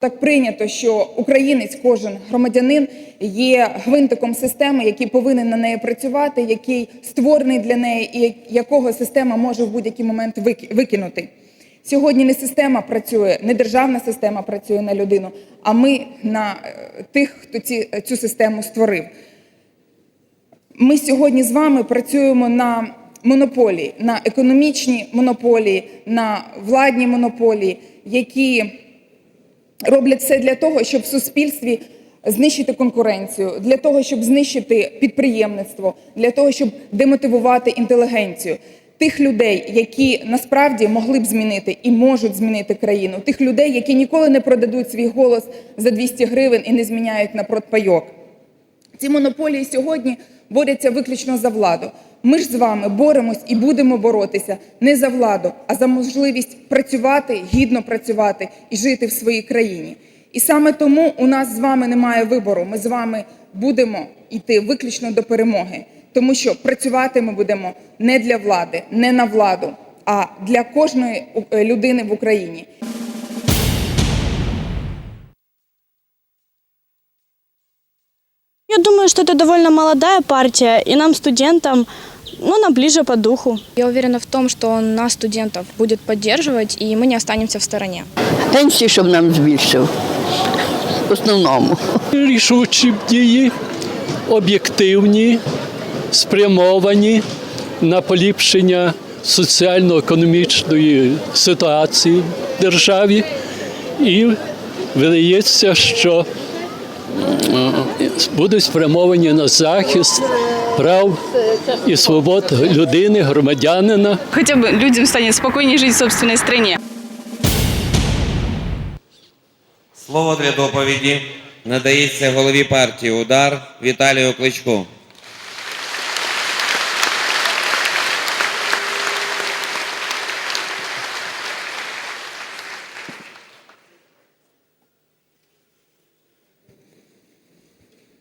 Так прийнято, що українець, кожен громадянин є гвинтиком системи, який повинен на неї працювати, який створений для неї, і якого система може в будь-який момент викинути. Сьогодні не система працює, не державна система працює на людину, а ми на е, тих, хто ці, цю систему створив. Ми сьогодні з вами працюємо на монополії, на економічні монополії, на владні монополії, які роблять все для того, щоб в суспільстві знищити конкуренцію, для того, щоб знищити підприємництво, для того, щоб демотивувати інтелігенцію. Тих людей, які насправді могли б змінити і можуть змінити країну, тих людей, які ніколи не продадуть свій голос за 200 гривень і не зміняють на продпайок. Ці монополії сьогодні борються виключно за владу. Ми ж з вами боремось і будемо боротися не за владу, а за можливість працювати, гідно працювати і жити в своїй країні. І саме тому у нас з вами немає вибору. Ми з вами будемо йти виключно до перемоги, тому що працювати ми будемо не для влади, не на владу, а для кожної е, людини в Україні. Я думаю, что это довольно молодая партия, и нам, студентам, ну, она ближе по духу. Я уверена в том, что он нас, студентов, будет поддерживать, и мы не останемся в стороне. Пенсії, щоб нам збільшив. В основному. рішучі дії, об'єктивні, спрямовані на поліпшення соціально-економічної ситуації в державі. І видається, що будуть спрямовані на захист прав і свобод людини, громадянина. Хоча б людям стане спокійніше жити в собственній країні. Слово для доповіді надається голові партії Удар Віталію Кличку.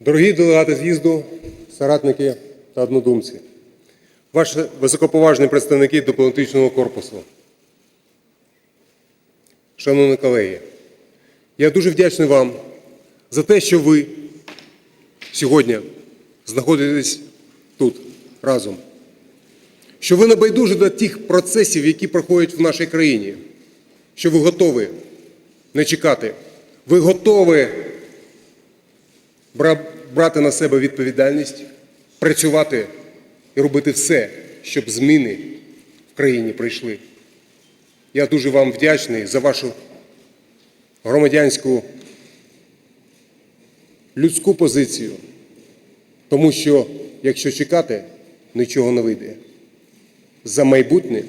Дорогі делегати з'їзду, соратники та однодумці, ваші високоповажні представники дипломатичного корпусу, шановні колеги, я дуже вдячний вам за те, що ви сьогодні знаходитесь тут разом, що ви не байдужі до тих процесів, які проходять в нашій країні, що ви готові не чекати, ви готові брати на себе відповідальність, працювати і робити все, щоб зміни в країні прийшли. Я дуже вам вдячний за вашу громадянську людську позицію, тому що якщо чекати, нічого не вийде. За майбутнє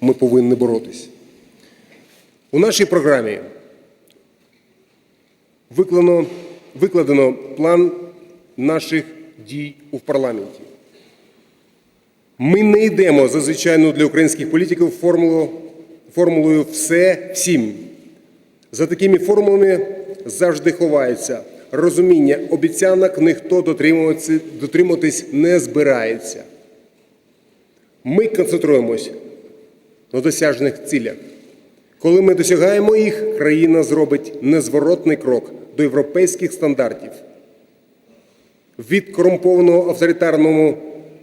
ми повинні боротись. У нашій програмі викладено, викладено план наших дій у парламенті. Ми не йдемо за звичайну для українських політиків формулу, формулою все всім. За такими формулами завжди ховається розуміння обіцянок ніхто дотримуватись не збирається. Ми концентруємось на досяжних цілях. Коли ми досягаємо їх, країна зробить незворотний крок до європейських стандартів. Від корумпованого авторитарного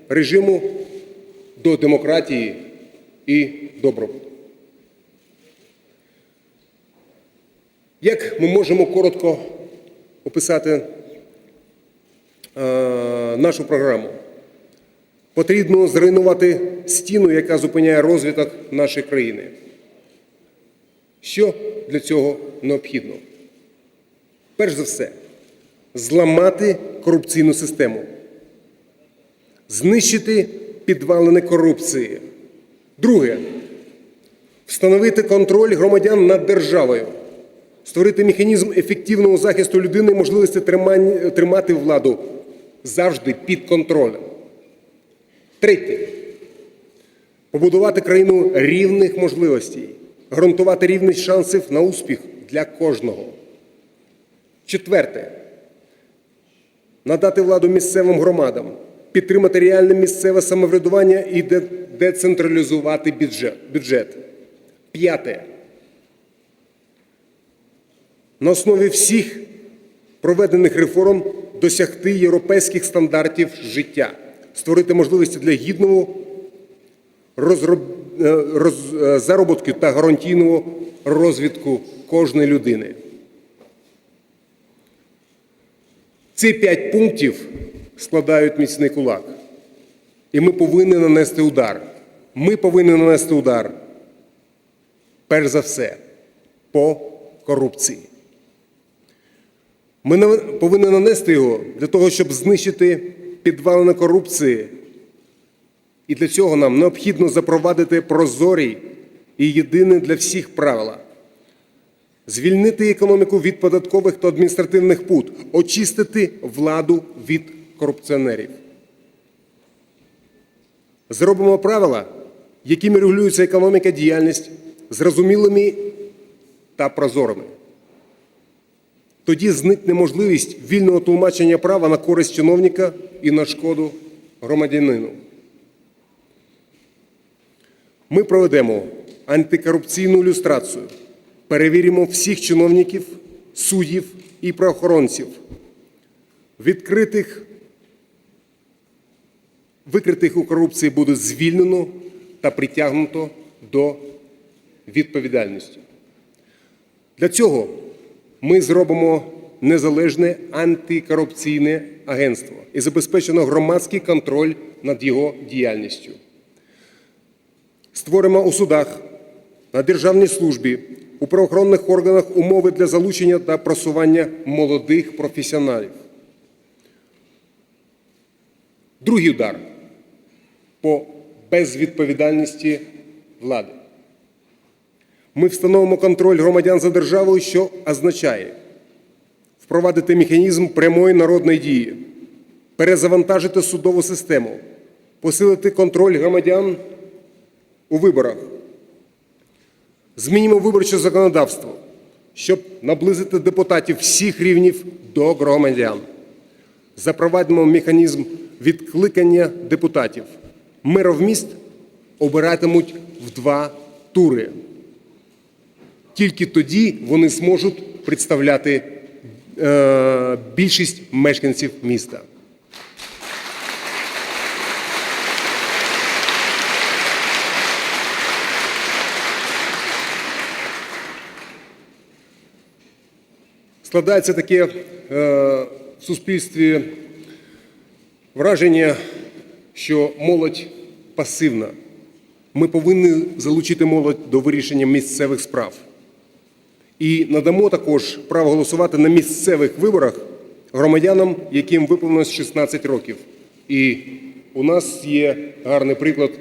режиму до демократії і добробуту. Як ми можемо коротко описати е, нашу програму? Потрібно зруйнувати стіну, яка зупиняє розвиток нашої країни. Що для цього необхідно? Перш за все, зламати корупційну систему, знищити підвалини корупції. Друге, встановити контроль громадян над державою, створити механізм ефективного захисту людини і можливості тримати владу завжди під контролем. Третє. Побудувати країну рівних можливостей, гарантувати рівність шансів на успіх для кожного. Четверте. Надати владу місцевим громадам, підтримати реальне місцеве самоврядування і децентралізувати бюджет. П'яте. на основі всіх проведених реформ досягти європейських стандартів життя, створити можливості для гідного розроб... е, роз... е, заробітку та гарантійного розвитку кожної людини. Ці п'ять пунктів складають міцний кулак. І ми повинні нанести удар. Ми повинні нанести удар, перш за все, по корупції. Ми повинні нанести його для того, щоб знищити підвалини корупції. І для цього нам необхідно запровадити прозорі і єдині для всіх правила. Звільнити економіку від податкових та адміністративних пут, очистити владу від корупціонерів. Зробимо правила, якими регулюється економіка діяльність, зрозумілими та прозорими. Тоді зникне можливість вільного тлумачення права на користь чиновника і на шкоду громадянину. Ми проведемо антикорупційну люстрацію, перевіримо всіх чиновників, суддів і правоохоронців, відкритих, викритих у корупції буде звільнено та притягнуто до відповідальності. Для цього ми зробимо незалежне антикорупційне агентство і забезпечено громадський контроль над його діяльністю. Створимо у судах, на державній службі, у правоохоронних органах умови для залучення та просування молодих професіоналів. Другий удар по безвідповідальності влади. Ми встановимо контроль громадян за державою, що означає впровадити механізм прямої народної дії, перезавантажити судову систему, посилити контроль громадян у виборах. Змінимо виборче законодавство, щоб наблизити депутатів всіх рівнів до громадян. Запровадимо механізм відкликання депутатів. Мерів міст обиратимуть в два тури. Тільки тоді вони зможуть представляти е, більшість мешканців міста. Складається таке е, в суспільстві враження, що молодь пасивна. Ми повинні залучити молодь до вирішення місцевих справ. І надамо також право голосувати на місцевих виборах громадянам, яким виповнилось 16 років. І у нас є гарний приклад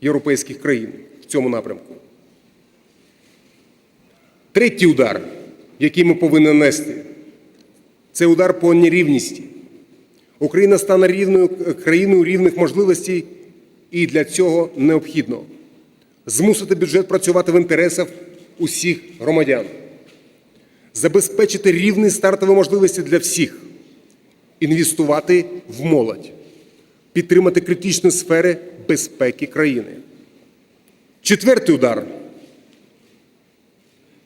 європейських країн в цьому напрямку. Третій удар, який ми повинні нести, це удар по нерівності. Україна стане рівною країною рівних можливостей, і для цього необхідно змусити бюджет працювати в інтересах усіх громадян, забезпечити рівні стартові можливості для всіх, інвестувати в молодь, підтримати критичні сфери безпеки країни. Четвертий удар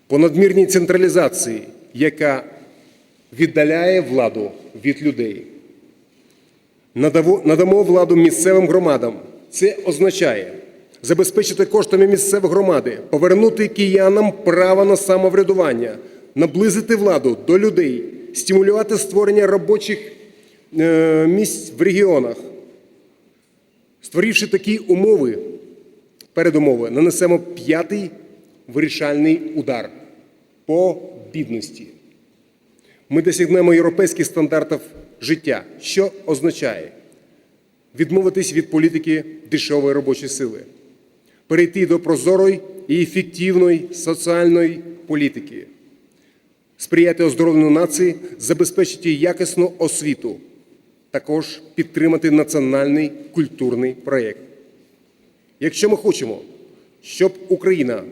по надмірній централізації, яка віддаляє владу від людей. Надамо владу місцевим громадам. Це означає забезпечити коштами місцевої громади, повернути киянам право на самоврядування, наблизити владу до людей, стимулювати створення робочих е, місць в регіонах. Створивши такі умови, передумови, нанесемо п'ятий вирішальний удар по бідності. Ми досягнемо європейських стандартів життя, що означає відмовитись від політики дешевої робочої сили, перейти до прозорої і ефективної соціальної політики, сприяти оздоровленню нації, забезпечити якісну освіту, також підтримати національний культурний проєкт. Якщо ми хочемо, щоб Україна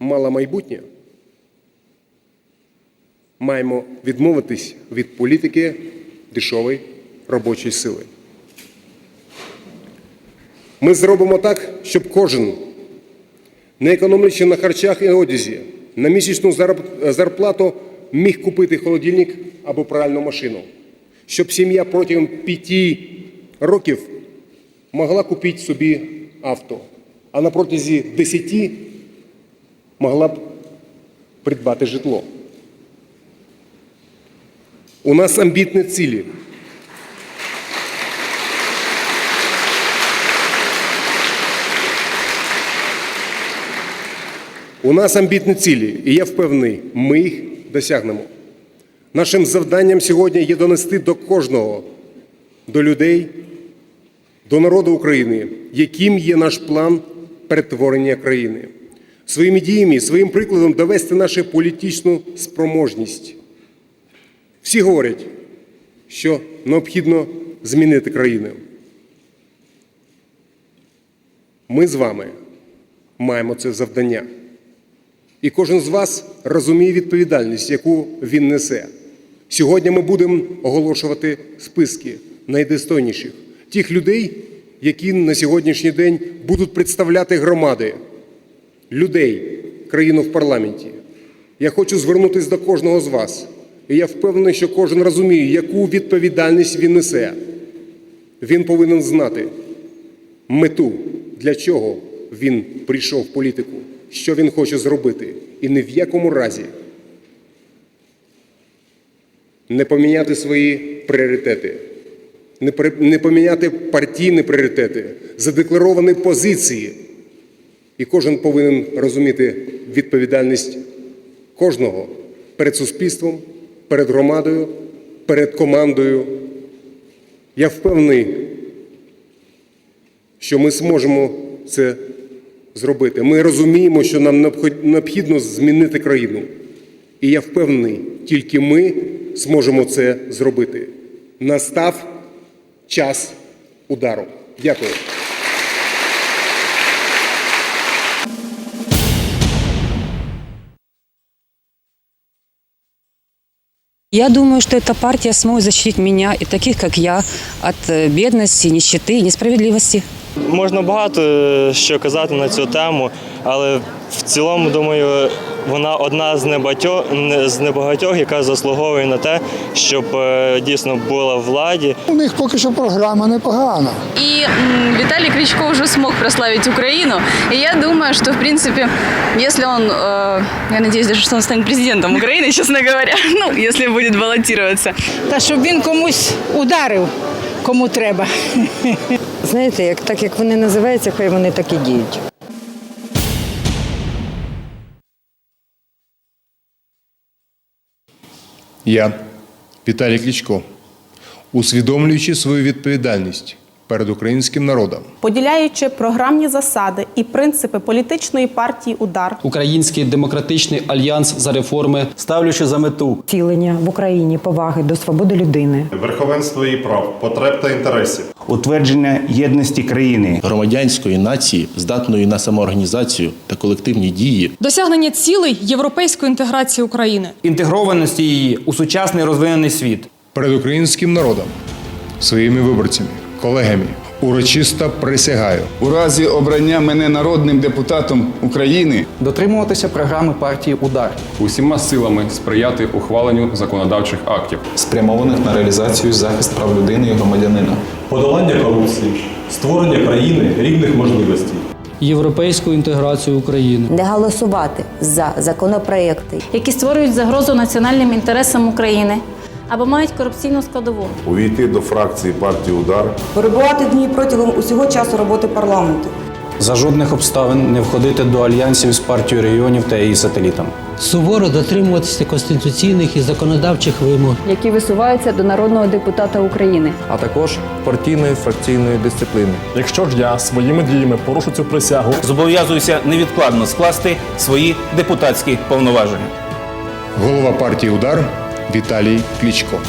мала майбутнє, маємо відмовитись від політики дешевої робочої сили. Ми зробимо так, щоб кожен, не економлячи на харчах і одязі, на місячну зарплату міг купити холодильник або пральну машину, щоб сім'я протягом п'яти років могла купити собі авто, а на протязі десяти могла б придбати житло. У нас амбітні цілі. У нас амбітні цілі, і я впевнений, ми їх досягнемо. Нашим завданням сьогодні є донести до кожного, до людей, до народу України, яким є наш план перетворення країни. Своїми діями, своїм прикладом довести нашу політичну спроможність. Всі говорять, що необхідно змінити країну. Ми з вами маємо це завдання. І кожен з вас розуміє відповідальність, яку він несе. Сьогодні ми будемо оголошувати списки найдостойніших тих людей, які на сьогоднішній день будуть представляти громади, людей, країну в парламенті. Я хочу звернутися до кожного з вас. І я впевнений, що кожен розуміє, яку відповідальність він несе. Він повинен знати мету, для чого він прийшов в політику, що він хоче зробити, і ні в якому разі не поміняти свої пріоритети, не, поміняти партійні пріоритети, задекларовані позиції. І кожен повинен розуміти відповідальність кожного перед суспільством, перед громадою, перед командою. Я впевнений, що ми зможемо це зробити. Ми розуміємо, що нам необхідно змінити країну. І я впевнений, тільки ми зможемо це зробити. Настав час удару. Дякую. Я думаю, что эта партия сможет защитить меня и таких, как я, от э, бедности, нищеты и несправедливости. Можна багато е, що казати на цю тему, але в цілому, думаю, вона одна з небагатьох, з небагатьох, яка заслуговує на те, щоб е, дійсно була владі. У них поки що програма непогана. И м, Виталий Кличко уже смог прославить Украину. И я думаю, что, в принципе, если он, э, я надеюсь даже, что он станет президентом Украины, честно говоря, ну, если будет баллотироваться. Та щоб він комусь ударив, кому треба. Знаєте, як так як вони називаються, хай вони так і діють. Я, Віталій Кличко, усвідомлюючи свою відповідальність перед українським народом, поділяючи програмні засади і принципи політичної партії Удар, Український демократичний альянс за реформи, ставлячи за мету Втілення в Україні поваги до свободи людини. Верховенство її прав, потреб та інтересів. утвердження єдності країни. Громадянської нації, здатної на самоорганізацію та колективні дії, досягнення цілей європейської інтеграції України. Інтегрованості її у сучасний розвинений світ. перед українським народом, своїми виборцями, колегами урочисто присягаю У разі обрання мене народним депутатом України Дотримуватися програми партії Удар. Усіма силами сприяти ухваленню законодавчих актів. спрямованих на реалізацію захист прав людини і громадянина. Подолання корупції, створення країни рівних можливостей. Європейську інтеграцію України. Не голосувати за законопроекти, які створюють загрозу національним інтересам України або мають корупційну складову. Увійти до фракції партії Удар. перебувати в ній протягом усього часу роботи парламенту. За жодних обставин не входити до альянсів з партією регіонів та її сателітами. суворо дотримуватися конституційних і законодавчих вимог. Які висуваються до народного депутата України. а також партійної фракційної дисципліни. Якщо ж я своїми діями порушу цю присягу, Зобов'язуюся невідкладно скласти свої депутатські повноваження. голова партії Удар Віталій Кличко.